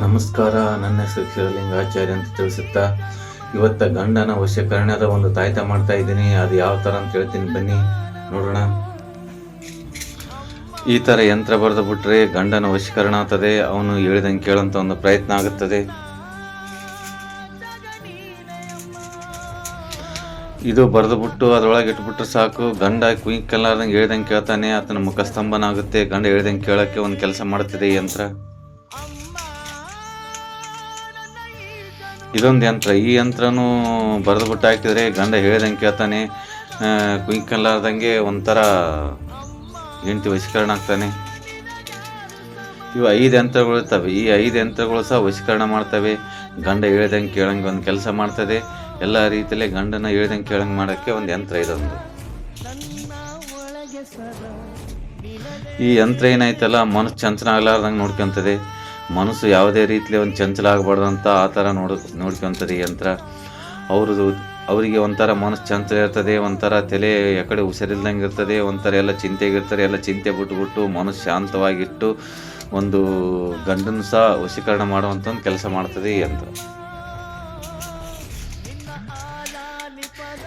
ನಮಸ್ಕಾರ. ನನ್ನ ಹೆಸರು ಕ್ಷೀರಲಿಂಗಾಚಾರ್ಯ ಅಂತ ತಿಳಿಸುತ್ತಾ, ಇವತ್ತ ಗಂಡನ ವಶೀಕರಣದ ಒಂದು ತಾಯ್ತ ಮಾಡ್ತಾ ಇದ್ದೀನಿ. ಅದು ಯಾವ ಥರ ಅಂತ ಹೇಳ್ತೀನಿ. ಬನ್ನಿ, ನೋಡೋಣ. ಈ ಥರ ಯಂತ್ರ ಬರೆದು ಬಿಟ್ರೆ ಗಂಡನ ವಶೀಕರಣ ಆಗ್ತದೆ. ಅವನು ಹೇಳಿದಂಗೆ ಕೇಳೋಂಥ ಒಂದು ಪ್ರಯತ್ನ ಆಗುತ್ತದೆ. ಇದು ಬರೆದು ಬಿಟ್ಟು ಅದರೊಳಗೆ ಇಟ್ಬಿಟ್ರೆ ಸಾಕು. ಗಂಡ ಕುಯ್ಕಲ್ಲಾರ್ದಂಗೆ ಹೇಳ್ದಂಗೆ ಕೇಳ್ತಾನೆ. ಆತನ ಮುಖಸ್ತಂಭನ ಆಗುತ್ತೆ ಗಂಡ ಹೇಳ್ದಂಗೆ ಕೇಳೋಕ್ಕೆ ಒಂದು ಕೆಲಸ ಮಾಡ್ತಿದೆ ಈ ಯಂತ್ರ. ಇದೊಂದು ಯಂತ್ರ. ಈ ಯಂತ್ರನೂ ಬರೆದು ಬಿಟ್ಟು ಹಾಕಿದರೆ ಗಂಡ ಹೇಳ್ದಂಗೆ ಕೇಳ್ತಾನೆ ಕುಯ್ಕಲ್ಲಾರ್ದಂಗೆ ಒಂಥರ ಹೆಂಡತಿ ವಶೀಕರಣ ಆಗ್ತಾನೆ. ಇವು ಐದು ಯಂತ್ರಗಳು ಇರ್ತವೆ. ಈ ಐದು ಯಂತ್ರಗಳು ಸಹ ವಶೀಕರಣ ಮಾಡ್ತವೆ. ಗಂಡ ಹೇಳ್ದಂಗೆ ಕೇಳಂಗೆ ಒಂದು ಕೆಲಸ ಮಾಡ್ತದೆ. ಎಲ್ಲ ರೀತಿಯಲ್ಲಿ ಗಂಡನ ಹೇಳ್ದಂಗೆ ಕೇಳಂಗೆ ಮಾಡೋಕ್ಕೆ ಒಂದು ಯಂತ್ರ ಇದೊಂದು. ಈ ಯಂತ್ರ ಏನಾಯ್ತಲ್ಲ, ಮನಸ್ಸು ಚಂಚನ ಆಗ್ಲಾರ್ದಂಗೆ ನೋಡ್ಕೊಂತದೆ. ಮನಸ್ಸು ಯಾವುದೇ ರೀತಿಲಿ ಒಂದು ಚಂಚಲ ಆಗಬಾರ್ದು ಅಂತ ಆ ಥರ ನೋಡ್ ನೋಡ್ಕೊಂತದೆ ಈ ಯಂತ್ರ. ಅವ್ರದ್ದು ಅವರಿಗೆ ಒಂಥರ ಮನಸ್ಸು ಚಂಚಲ ಇರ್ತದೆ, ಒಂಥರ ತಲೆ ಯಾಕಡೆ ಹುಷಾರಿಲ್ದಂಗೆ ಇರ್ತದೆ, ಒಂಥರ ಎಲ್ಲ ಚಿಂತೆಗಿರ್ತಾರೆ ಎಲ್ಲ ಚಿಂತೆ ಬಿಟ್ಬಿಟ್ಟು ಮನಸ್ಸು ಶಾಂತವಾಗಿಟ್ಟು ಒಂದು ಗಂಡನ್ನು ಸಹ ವಶೀಕರಣ ಮಾಡುವಂಥ ಒಂದು ಕೆಲಸ ಮಾಡ್ತದೆ ಈ ಯಂತ್ರ.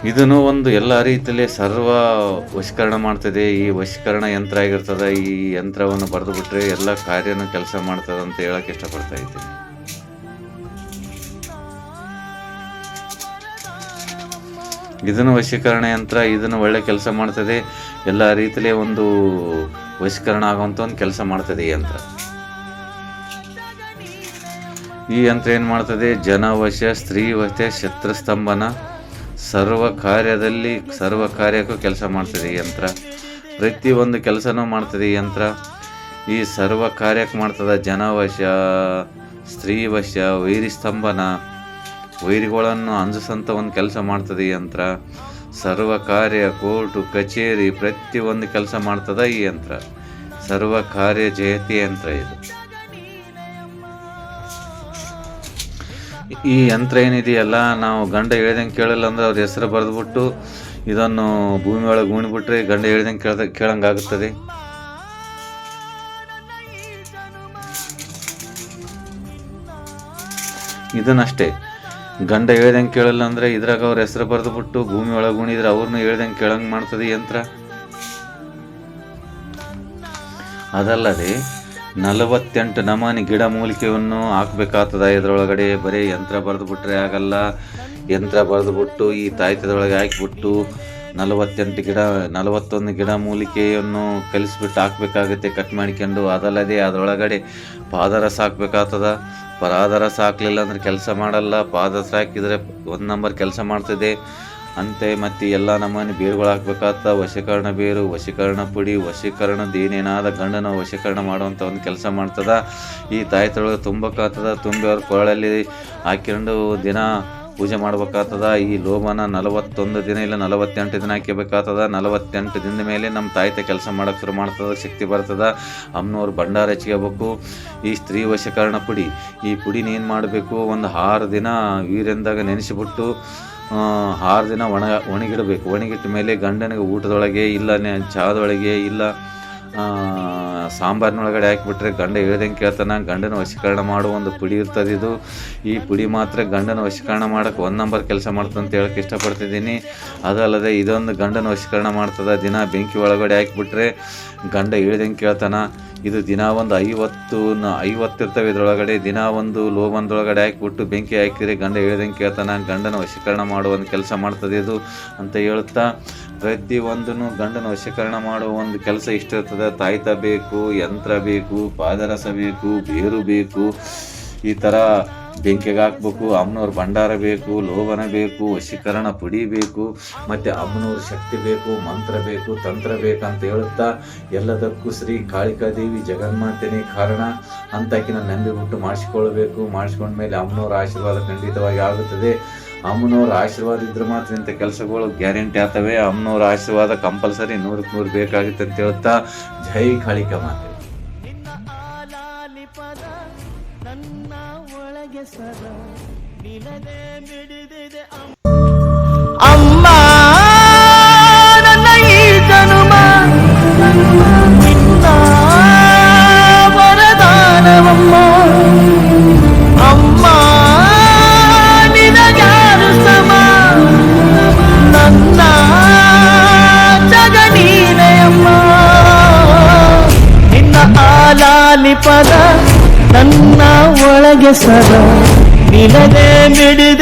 ಇದನ್ನು ಒಂದು ಎಲ್ಲ ರೀತಿಯಲ್ಲಿ ಸರ್ವ ವಶೀಕರಣ ಮಾಡ್ತದೆ. ಈ ವಶೀಕರಣ ಯಂತ್ರ ಆಗಿರ್ತದೆ. ಈ ಯಂತ್ರವನ್ನು ಬರೆದು ಬಿಟ್ಟರೆ ಎಲ್ಲ ಕಾರ್ಯನೂ ಕೆಲಸ ಮಾಡ್ತದೆ ಅಂತ ಹೇಳಕ್ ಇಷ್ಟಪಡ್ತಾ ಇದ್ದೀನಿ. ಇದನ್ನು ವಶೀಕರಣ ಯಂತ್ರ, ಇದನ್ನು ಒಳ್ಳೆ ಕೆಲಸ ಮಾಡ್ತದೆ. ಎಲ್ಲ ರೀತಿಯಲ್ಲಿ ಒಂದು ವಶೀಕರಣ ಆಗುವಂಥ ಒಂದು ಕೆಲಸ ಮಾಡ್ತದೆ ಈ ಯಂತ್ರ. ಈ ಯಂತ್ರ ಏನು ಮಾಡ್ತದೆ? ಜನವಶ, ಸ್ತ್ರೀವಶ, ಶತ್ರುಸ್ತಂಭನ ಸರ್ವ ಕಾರ್ಯದಲ್ಲಿ ಸರ್ವ ಕಾರ್ಯಕ್ಕೂ ಕೆಲಸ ಮಾಡ್ತದೆ ಈ ಯಂತ್ರ. ಪ್ರತಿ ಒಂದು ಕೆಲಸನೂ ಮಾಡ್ತದೆ ಈ ಯಂತ್ರ. ಈ ಸರ್ವ ಕಾರ್ಯಕ್ಕೆ ಮಾಡ್ತದ ಜನವಶ, ಸ್ತ್ರೀವಶ ವೈರಿ ಸ್ತಂಭನ ವೈರಿಗಳನ್ನು ಅಂಜಿಸಂತ ಒಂದು ಕೆಲಸ ಮಾಡ್ತದೆ ಈ ಯಂತ್ರ. ಸರ್ವ ಕಾರ್ಯ, ಕೋರ್ಟು, ಕಚೇರಿ ಪ್ರತಿ ಒಂದು ಕೆಲಸ ಮಾಡ್ತದ ಈ ಯಂತ್ರ. ಸರ್ವ ಕಾರ್ಯ ಜಯತಿ ಯಂತ್ರ ಇದು. ಈ ಯಂತ್ರ ಏನಿದೆಯಲ್ಲ, ನಾವು ಗಂಡ ಹೇಳ್ದಂಗೆ ಕೇಳಲ್ಲ ಅಂದ್ರೆ ಅವ್ರ ಹೆಸರು ಬರೆದ್ಬಿಟ್ಟು ಇದನ್ನು ಭೂಮಿ ಒಳಗೆ ಉಣ್ಬಿಟ್ರೆ ಗಂಡ ಹೇಳ್ದಂಗೆ ಕೇಳ್ದ, ಕೇಳಂಗಾಗುತ್ತದೆ. ಇದನ್ನಷ್ಟೇ, ಗಂಡ ಹೇಳ್ದಂಗೆ ಕೇಳಲ್ಲ ಅಂದ್ರೆ ಇದ್ರಾಗ ಅವ್ರ ಹೆಸರು ಬರೆದ್ಬಿಟ್ಟು ಭೂಮಿ ಒಳಗೆ ಉಣಿದ್ರೆ ಅವ್ರನ್ನ ಹೇಳ್ದಂಗೆ ಕೇಳಂಗೆ ಮಾಡ್ತದೆ ಯಂತ್ರ. ಅದಲ್ಲದೆ ನಲವತ್ತೆಂಟು ನಮೂನಿ ಗಿಡ ಮೂಲಿಕೆಯನ್ನು ಹಾಕ್ಬೇಕಾಗ್ತದ ಇದರೊಳಗಡೆ. ಬರೀ ಯಂತ್ರ ಬರೆದು ಬಿಟ್ರೆ ಆಗಲ್ಲ. ಯಂತ್ರ ಬರೆದು ಬಿಟ್ಟು ಈ ತಾಯ್ತದೊಳಗೆ ಹಾಕಿಬಿಟ್ಟು ನಲವತ್ತೆಂಟು ಗಿಡ, ನಲವತ್ತೊಂದು ಗಿಡ ಮೂಲಿಕೆಯನ್ನು ಕಲಿಸ್ಬಿಟ್ಟು ಹಾಕ್ಬೇಕಾಗುತ್ತೆ ಕಟ್ ಮಾಡ್ಕೊಂಡು. ಅದಲ್ಲದೆ ಅದರೊಳಗಡೆ ಪಾದರಸ ಹಾಕ್ಬೇಕಾಗ್ತದ. ಪರಾದರಸ ಹಾಕ್ಲಿಲ್ಲ ಅಂದ್ರೆ ಕೆಲಸ ಮಾಡಲ್ಲ. ಪಾದರಸ ಹಾಕಿದರೆ ಒಂದು ನಂಬರ್ ಕೆಲಸ ಮಾಡ್ತದೆ. ಅಂತೆ ಮತ್ತೆ ಎಲ್ಲ ನಮ್ಮನ್ನು ಬೇರುಗಳು ಹಾಕ್ಬೇಕಾತ ವಶೀಕರಣ ಬೇರು, ವಶೀಕರಣ ಪುಡಿ ವಶೀಕರಣದ ಏನೇನಾದ ಗಂಡನ ವಶೀಕರಣ ಮಾಡುವಂಥ ಒಂದು ಕೆಲಸ ಮಾಡ್ತದ. ಈ ತಾಯ್ತೊಳಗೆ ತುಂಬಕ್ಕಾಗ್ತದ ತುಂಬಿ ಅವ್ರ ಕೊರಳಲ್ಲಿ ಹಾಕ್ಕೊಂಡು ದಿನ ಪೂಜೆ ಮಾಡ್ಬೇಕಾಗ್ತದ. ಈ ಲೋಮನ ನಲವತ್ತೊಂದು ದಿನ ಇಲ್ಲ ನಲವತ್ತೆಂಟು ದಿನ ಹಾಕಿಬೇಕಾಗ್ತದ. ನಲವತ್ತೆಂಟು ದಿನದ ಮೇಲೆ ನಮ್ಮ ತಾಯಿತ ಕೆಲಸ ಮಾಡೋಕೆ ಶುರು ಮಾಡ್ತದ. ಶಕ್ತಿ ಬರ್ತದ. ಅಮ್ಮನವ್ರು ಭಂಡಾರ ಹೆಚ್ಚಿಗೆಬೇಕು. ಈ ಸ್ತ್ರೀ ವಶೀಕರಣ ಪುಡಿ. ಈ ಪುಡಿನ ಏನು ಮಾಡಬೇಕು? ಒಂದು ಆರು ದಿನ ವೀರ್ಯಂದಾಗ ನೆನೆಸಿಬಿಟ್ಟು ಆರು ದಿನ ಒಣ, ಒಣಗಿಡಬೇಕು. ಒಣಗಿಟ್ಟ ಮೇಲೆ ಗಂಡನಿಗೆ ಊಟದೊಳಗೆ ಇಲ್ಲ ಚಹಾದೊಳಗೆ ಇಲ್ಲ ಸಾಂಬಾರಿನೊಳಗಡೆ ಹಾಕಿಬಿಟ್ರೆ ಗಂಡ ಹೇಳ್ದಂಗೆ ಕೇಳ್ತಾನೆ, ಗಂಡನ ವಶೀಕರಣ ಮಾಡುವ ಒಂದು ಪುಡಿ ಇರ್ತದೆ ಇದು. ಈ ಪುಡಿ ಮಾತ್ರ ಗಂಡನ ವಶೀಕರಣ ಮಾಡೋಕೆ ಒಂದು ನಂಬರ್ ಕೆಲಸ ಮಾಡ್ತದೆ ಅಂತ ಹೇಳಕ್ಕೆ ಇಷ್ಟಪಡ್ತಿದ್ದೀನಿ. ಅದಲ್ಲದೆ ಇದೊಂದು ಗಂಡನ ವಶೀಕರಣ ಮಾಡ್ತದೆ, ದಿನ ಬೆಂಕಿ ಒಳಗಡೆ ಹಾಕಿಬಿಟ್ರೆ ಗಂಡ ಹೇಳ್ದಂಗೆ ಕೇಳ್ತಾನ ಇದು ದಿನ ಒಂದು ಐವತ್ತು ಐವತ್ತು ಇರ್ತವೆ ಇದರೊಳಗಡೆ ದಿನ ಒಂದು ಲೋಬಂದೊಳಗಡೆ ಹಾಕಿಬಿಟ್ಟು ಬೆಂಕಿ ಹಾಕಿದ್ರೆ ಗಂಡ ಹೇಳ್ದಂಗೆ ಕೇಳ್ತಾನೆ ಗಂಡನ ವಶೀಕರಣ ಮಾಡುವ ಒಂದು ಕೆಲಸ ಮಾಡ್ತದೆ ಇದು ಅಂತ ಹೇಳ್ತಾ ಪ್ರತಿ ಒಂದನ್ನು ಗಂಡನ ವಶೀಕರಣ ಮಾಡುವ ಒಂದು ಕೆಲಸ ಇಷ್ಟಿರ್ತದೆ. ತಾಯ್ತ ಬೇಕು ಯಂತ್ರ ಬೇಕು, ಪಾದರಸ ಬೇಕು, ಬೇರು ಬೇಕು, ಈ ಥರ ಬೆಂಕಿಗೆ ಹಾಕ್ಬೇಕು ಅಮ್ಮನವ್ರ ಭಂಡಾರ ಬೇಕು, ಲೋಭನ ಬೇಕು, ವಶೀಕರಣ ಪುಡಿ ಬೇಕು, ಮತ್ತು ಅಮ್ಮನವ್ರ ಶಕ್ತಿ ಬೇಕು, ಮಂತ್ರ ಬೇಕು, ತಂತ್ರ ಬೇಕಂತ ಹೇಳುತ್ತಾ, ಎಲ್ಲದಕ್ಕೂ ಶ್ರೀ ಕಾಳಿಕಾದೇವಿ ಜಗನ್ಮಾತೆನೇ ಕಾರಣ ಅಂತಾಕಿನ ನಂಬಿಬಿಟ್ಟು ಮಾಡಿಸ್ಕೊಳ್ಬೇಕು. ಮಾಡಿಸ್ಕೊಂಡ್ಮೇಲೆ ಅಮ್ಮನವ್ರ ಆಶೀರ್ವಾದ ಖಂಡಿತವಾಗಿ ಆಗುತ್ತದೆ. ಅಮ್ಮನವ್ರ ಆಶೀರ್ವಾದ ಇದ್ರೆ ಮಾತ್ರ ಇಂಥ ಕೆಲಸಗಳು ಗ್ಯಾರಂಟಿ ಆಗ್ತವೆ. ಅಮ್ಮನವ್ರ ಆಶೀರ್ವಾದ ಕಂಪಲ್ಸರಿ ನೂರಕ್ಕೆ ನೂರು ಬೇಕಾಗುತ್ತೆ ಅಂತ ಹೇಳ್ತಾ ಜೈ ಕಾಳಿಕಾ ಮಾತೆ. అమ్మా ನನ್ನ ಈ ಜನುಮ ನಿನ್ನ ವರದಾನವಮ್ಮ ಅಮ್ಮ ನಿನಗಾರು ಸಮ ನನ್ನ ಜಗನೀನೆಯಮ್ಮ ನಿನ್ನ ಆಲಾಲಿ ಪದ ನನ್ನ ಒಳಗೆ ಸದ ನಿಲದೆ ಮಿಡಿದೆ